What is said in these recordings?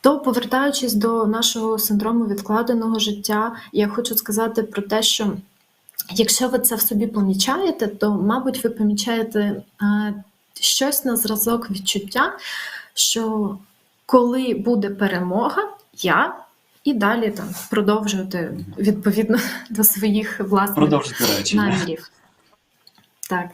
То, повертаючись до нашого синдрому відкладеного життя, я хочу сказати про те, що якщо ви це в собі помічаєте, то, мабуть, ви помічаєте щось на зразок відчуття, що коли буде перемога, я і далі там продовжувати відповідно до своїх власних намірів. Так.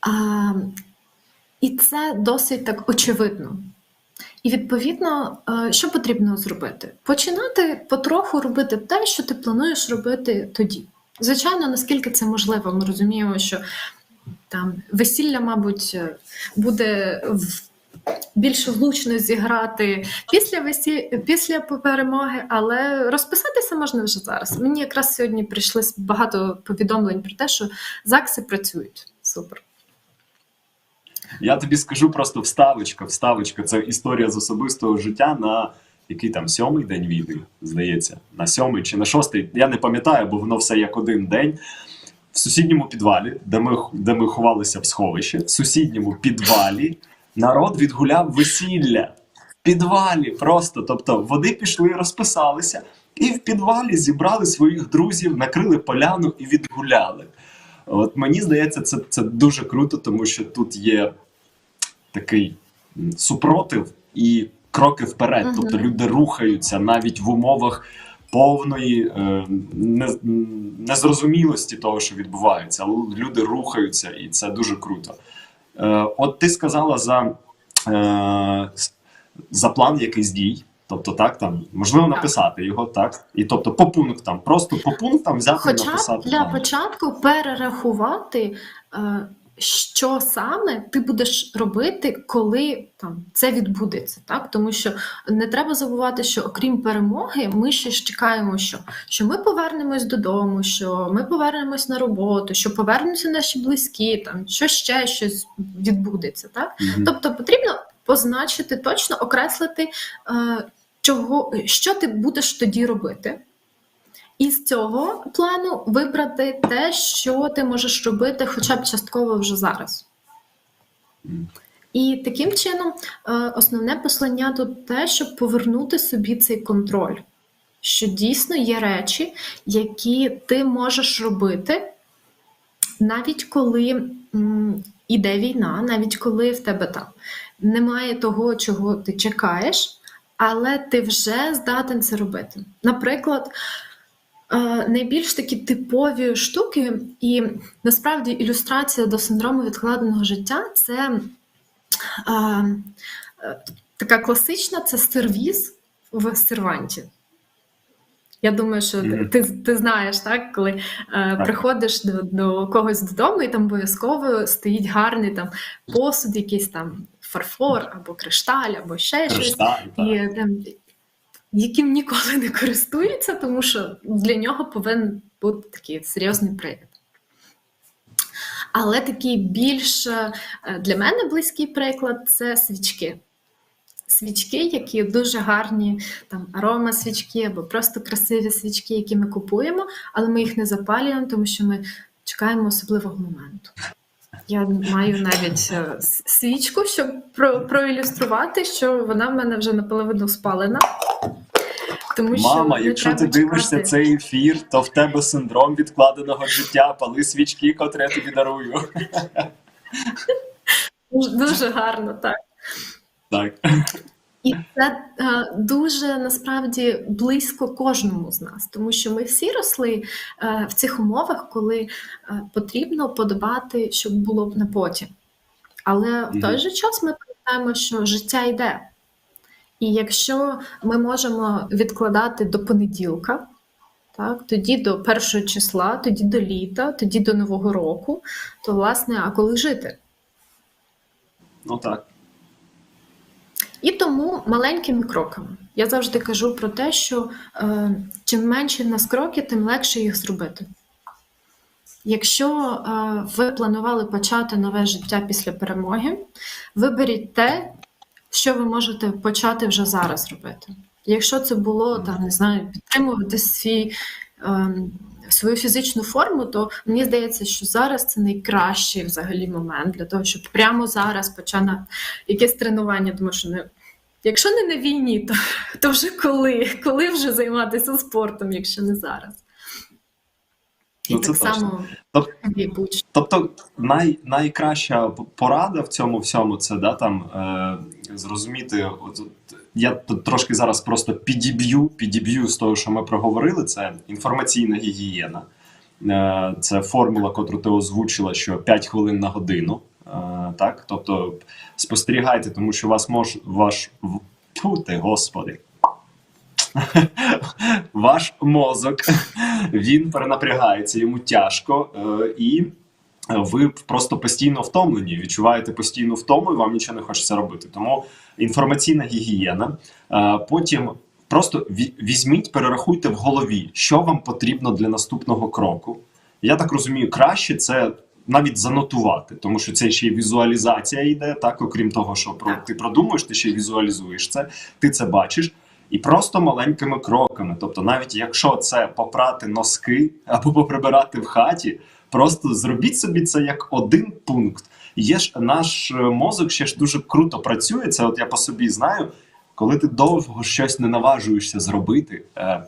А, і це досить так очевидно. І відповідно, е, що потрібно зробити? Починати потроху робити те, що ти плануєш робити тоді. Звичайно, наскільки це можливо, ми розуміємо, що там весілля, мабуть, е, буде більш влучно зіграти після весі... після перемоги, але розписатися можна вже зараз. Мені якраз сьогодні прийшли багато повідомлень про те, що ЗАГСи працюють. Супер. Я тобі скажу просто вставочка, вставочка. Це історія з особистого життя на який там сьомий день війни, здається, на сьомий чи на шостий. Я не пам'ятаю, бо воно все як один день. В сусідньому підвалі, де ми, де ми ховалися в сховищі, в сусідньому підвалі народ відгуляв весілля. В підвалі просто. Тобто вони пішли, розписалися, і в підвалі зібрали своїх друзів, накрили поляну і відгуляли. От мені здається, це, це дуже круто, тому що тут є такий супротив і кроки вперед. Мгм. Тобто люди рухаються навіть в умовах повної е, незрозумілості того, що відбувається. Люди рухаються, і це дуже круто. Е, от ти сказала за, е, за план якийсь дій. Тобто, так там можливо написати його, так і тобто по пунктам, просто по пунктам взяти Хоча написати. для план. початку перерахувати, е, що саме ти будеш робити, коли там це відбудеться. Так? Тому що не треба забувати, що окрім перемоги, ми ще ж чекаємо, що, що ми повернемось додому, що ми повернемось на роботу, що повернуться наші близькі, там що ще щось відбудеться. Так? Мгм. Тобто потрібно позначити точно, окреслити, е, чого, що ти будеш тоді робити. І з цього плану вибрати те, що ти можеш робити хоча б частково вже зараз. І таким чином, е, основне послання тут те, щоб повернути собі цей контроль, що дійсно є речі, які ти можеш робити, навіть коли іде війна, навіть коли в тебе там немає того, чого ти чекаєш, але ти вже здатен це робити. Наприклад, е, найбільш такі типові штуки, і насправді ілюстрація до синдрому відкладеного життя це е, е, така класична це сервіз в серванті. Я думаю, що ти, ти знаєш, так, коли е, Так. приходиш до, до когось додому, і там обов'язково стоїть гарний там посуд, якийсь там фарфор або кришталь, або ще щось. І там, яким ніколи не користується, тому що для нього повинен бути такий серйозний привід. Але такий більш е, для мене близький приклад це свічки. Свічки, які дуже гарні, там арома свічки або просто красиві свічки, які ми купуємо, але ми їх не запалюємо, тому що ми чекаємо особливого моменту. Я маю навіть е, свічку, щоб про, проілюструвати, що вона в мене вже наполовину спалена. Тому що Мама, якщо ти дивишся цей ефір, то в тебе синдром відкладеного життя, пали свічки, котре я тобі дарую. Дуже гарно, так. Так. І це е, дуже насправді близько кожному з нас, тому що ми всі росли е, в цих умовах, коли е, потрібно подбати, щоб було б на потім. Але в той же час ми пам'ятаємо, що життя йде. І якщо ми можемо відкладати до понеділка, так, тоді до першого числа, тоді до літа, тоді до Нового року, то власне, а коли жити? Ну так. І тому маленькими кроками. Я завжди кажу про те, що е, чим менші в нас кроки, тим легше їх зробити. Якщо е, ви планували почати нове життя після перемоги, виберіть те, що ви можете почати вже зараз робити. Якщо це було там, не знаю, підтримувати свій, е, свою фізичну форму, то мені здається, що зараз це найкращий взагалі момент для того, щоб прямо зараз почати якесь тренування, тому що не Якщо не на війні, то, то вже коли? Коли вже займатися спортом, якщо не зараз? І Ну, це так точно. само Тоб- Тобто, най, найкраща порада в цьому всьому це да, там, е, зрозуміти. От, от, я трошки зараз просто підіб'ю, підіб'ю з того, що ми проговорили. Це інформаційна гігієна. Е, це формула, котру ти озвучила, що 5 хвилин на годину. Е, так? Тобто спостерігайте, тому що вас мож, ваш. ти, господи. Ваш мозок він перенапрягається, йому тяжко, е, і ви просто постійно втомлені, відчуваєте постійну втому, і вам нічого не хочеться робити. Тому інформаційна гігієна. Е, Потім просто візьміть, перерахуйте в голові, що вам потрібно для наступного кроку. Я так розумію, краще це. Навіть занотувати, тому що це ще й візуалізація йде, так окрім того, що про ти продумуєш, ти ще й візуалізуєш це, ти це бачиш. І просто маленькими кроками. Тобто, навіть якщо це попрати носки або поприбирати в хаті, просто зробіть собі це як один пункт. Є ж наш е, мозок ще ж дуже круто працює. Це от я по собі знаю, коли ти довго щось не наважуєшся зробити, е,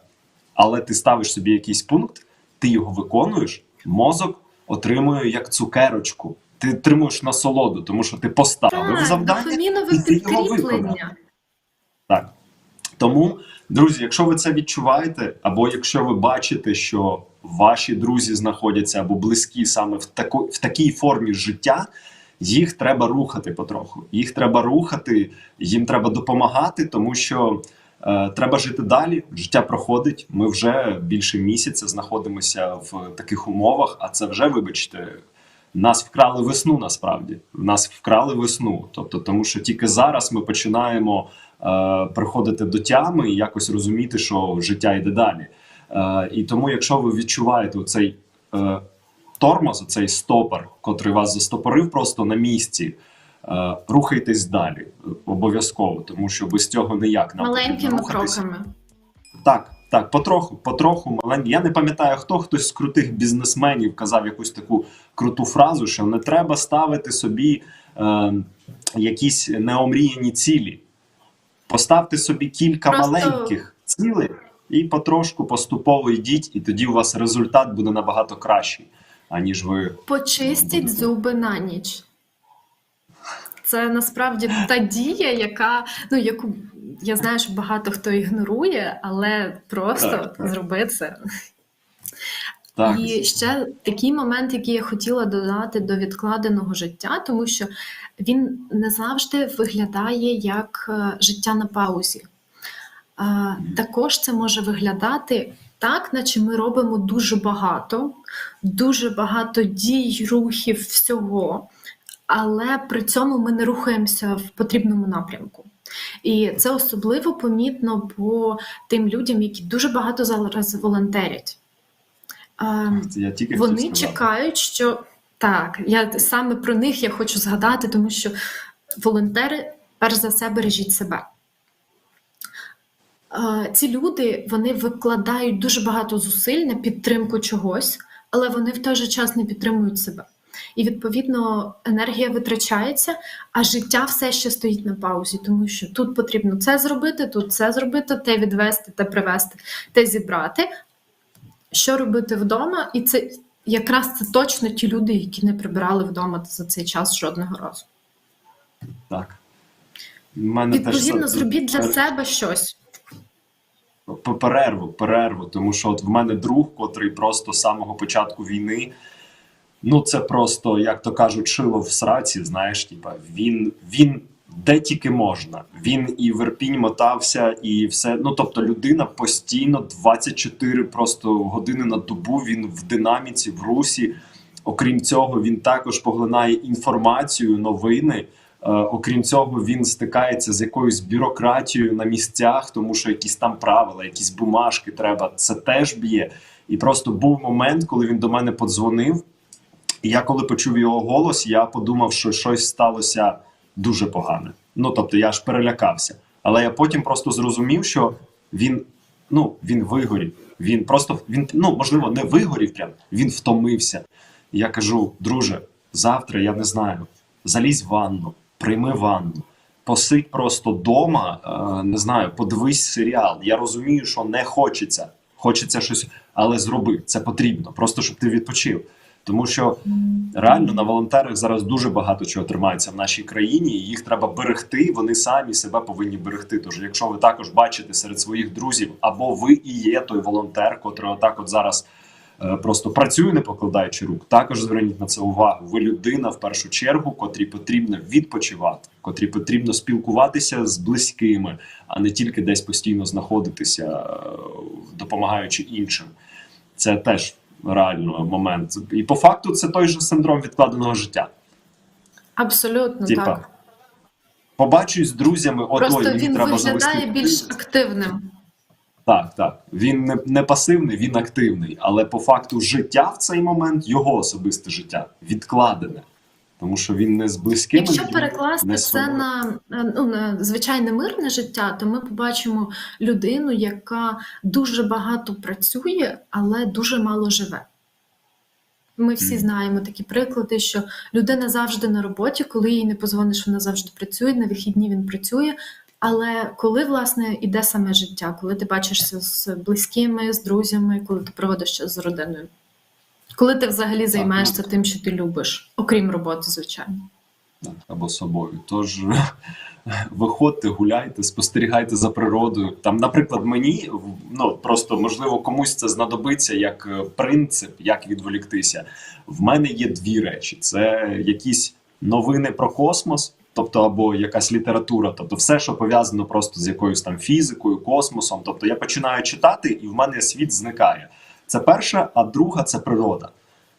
але ти ставиш собі якийсь пункт, ти його виконуєш, мозок отримує як цукерочку. Ти отримуєш насолоду, тому що ти поставив так, завдання. і ти його виконав. підкріплення. Так. Тому, друзі, якщо ви це відчуваєте, або якщо ви бачите, що ваші друзі знаходяться або близькі саме в, тако, в такій формі життя, їх треба рухати потроху. Їх треба рухати, їм треба допомагати, тому що е, треба жити далі. Життя проходить. Ми вже більше місяця знаходимося в таких умовах, а це вже, вибачте, нас вкрали весну насправді. Нас вкрали весну. Тобто, тому що тільки зараз ми починаємо е, приходити до тями і якось розуміти, що життя йде далі. Е, і тому, якщо ви відчуваєте цей е, тормоз, цей стопор, котрий вас застопорив просто на місці, е, рухайтесь далі обов'язково, тому що без цього ніяк нам Маленькими кроками. Так, так, потроху, потроху. малень- Я не пам'ятаю, хто хтось з крутих бізнесменів казав якусь таку круту фразу, що не треба ставити собі е, якісь неомріяні цілі. Поставте собі кілька Просто- маленьких цілей і потрошку поступово йдіть, і тоді у вас результат буде набагато кращий, аніж ви. Почистіть зуби на ніч. Це насправді та дія, яка ну яку я знаю, що багато хто ігнорує, але просто Так, так. зроби це. Так, І ще такий момент, який я хотіла додати до відкладеного життя, тому що він не завжди виглядає як е, життя на паузі. Також це може виглядати так, наче ми робимо дуже багато, дуже багато дій, рухів, всього, але при цьому ми не рухаємося в потрібному напрямку. І це особливо помітно по тим людям, які дуже багато зараз волонтерять. Я тільки вони чекають, що так, я саме про них я хочу згадати, тому що волонтери, перш за все, бережіть себе. Ці люди вони викладають дуже багато зусиль на підтримку чогось, але вони в той же час не підтримують себе. І відповідно енергія витрачається, а життя все ще стоїть на паузі, тому що тут потрібно це зробити, тут це зробити, те відвести, те привезти, те зібрати. Що робити вдома? І це якраз це точно ті люди, які не прибирали вдома за цей час жодного разу. Так. Мене Відповідно, це- зробіть для себе щось. Перерву, перерву, тому що от в мене друг, котрий просто з самого початку війни, ну це просто, як то кажуть, шило в сраці. Знаєш, типа він, він де тільки можна. Він і в Ірпінь мотався, і все. Ну тобто, людина постійно 24 просто години на добу. Він в динаміці, в русі. Окрім цього, він також поглинає інформацію, новини. Е, окрім цього, він стикається з якоюсь бюрократією на місцях, тому що якісь там правила, якісь бумажки треба. Це теж б'є. І просто був момент, коли він до мене подзвонив. І я, коли почув його голос, я подумав, що щось сталося дуже погане. Ну тобто, я аж перелякався. Але я потім просто зрозумів, що він ну він вигорів. Він просто він ну можливо не вигорів, прям він втомився. Я кажу, друже, завтра я не знаю, залізь в ванну, прийми ванну, посидь просто дома, е, не знаю, подивись серіал. Я розумію, що не хочеться. Хочеться щось, але зроби. Це потрібно, просто щоб ти відпочив. Тому що реально на волонтерах зараз дуже багато чого тримається в нашій країні, і їх треба берегти. Вони самі себе повинні берегти. Тож, якщо ви також бачите серед своїх друзів, або ви і є той волонтер, котрий отак от зараз е, просто працює, не покладаючи рук, також зверніть на це увагу. Ви людина в першу чергу, котрій потрібно відпочивати, котрій потрібно спілкуватися з близькими, а не тільки десь постійно знаходитися, е, допомагаючи іншим. Це теж реально момент. І по факту це той же синдром відкладеного життя. Абсолютно Тіпа, так. Побачусь з друзями, Просто ой, мені він треба виглядає завести більш активним. Так, так. Він не, не пасивний, він активний. Але по факту життя в цей момент його особисте життя відкладене. Тому що він не з близькими. Якщо перекласти не це на, е, ну, на звичайне мирне життя, то ми побачимо людину, яка дуже багато працює, але дуже мало живе. Ми всі знаємо такі приклади, що людина завжди на роботі, коли їй не позвониш, вона завжди працює, на вихідні він працює. Але коли власне іде саме життя, коли ти бачишся з близькими, з друзями, коли ти проводиш час з родиною, коли ти взагалі займаєшся тим, що ти любиш, окрім роботи, звичайно. Так, або собою. Тож виходьте, гуляйте, спостерігайте за природою. Там, наприклад, мені ну просто можливо комусь це знадобиться як е, принцип, як відволіктися. В мене є дві речі: це якісь новини про космос. Тобто, або якась література, тобто все, що пов'язано просто з якоюсь там фізикою, космосом. Тобто я починаю читати, і в мене світ зникає. Це перша, а друга це природа.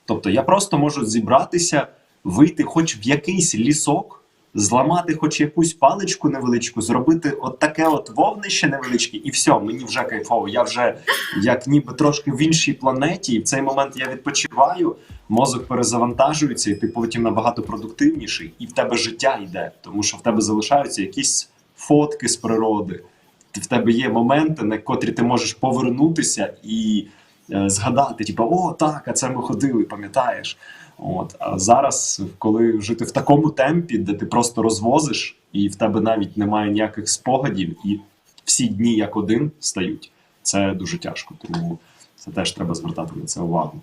Тобто я просто можу зібратися, вийти хоч в якийсь лісок, зламати хоч якусь паличку невеличку, зробити от таке от вогнище невеличке, і все, мені вже кайфово. Я вже як ніби трошки в іншій планеті, і в цей момент я відпочиваю, мозок перезавантажується, і ти потім набагато продуктивніший, і в тебе життя йде, тому що в тебе залишаються якісь фотки з природи. В тебе є моменти, на котрі ти можеш повернутися і згадати, типу, о, так, а це ми ходили, пам'ятаєш. От а зараз, коли жити в такому темпі, де ти просто розвозиш, і в тебе навіть немає ніяких спогадів, і всі дні як один стають, це дуже тяжко. Тому це теж треба звертати на це увагу.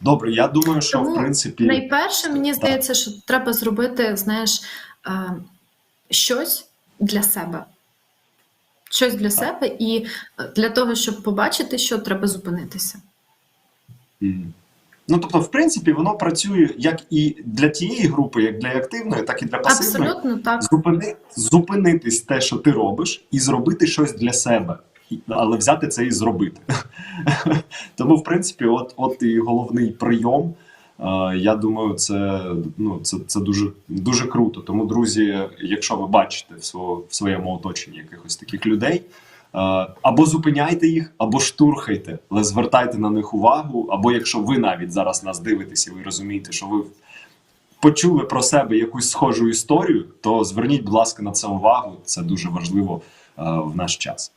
Добре, я думаю, що Тому в принципі Найперше, мені здається, що треба зробити, знаєш, е, щось для себе. Щось для себе, і е, для того, щоб побачити, що треба зупинитися. Ну, тобто, в принципі, воно працює як і для тієї групи, як для активної, так і для пасивної. Абсолютно так. Зупини, зупинитись те, що ти робиш, і зробити щось для себе. Але взяти це і зробити. Тому, в принципі, от, от і головний прийом. Е, Я думаю, це, ну, це, це дуже, дуже круто. Тому, друзі, якщо ви бачите в, сво- в своєму оточенні якихось таких людей, е, або зупиняйте їх, або штурхайте, але звертайте на них увагу. Або якщо ви навіть зараз нас дивитесь і ви розумієте, що ви почули про себе якусь схожу історію, то зверніть, будь ласка, на це увагу. Це дуже важливо е, в наш час.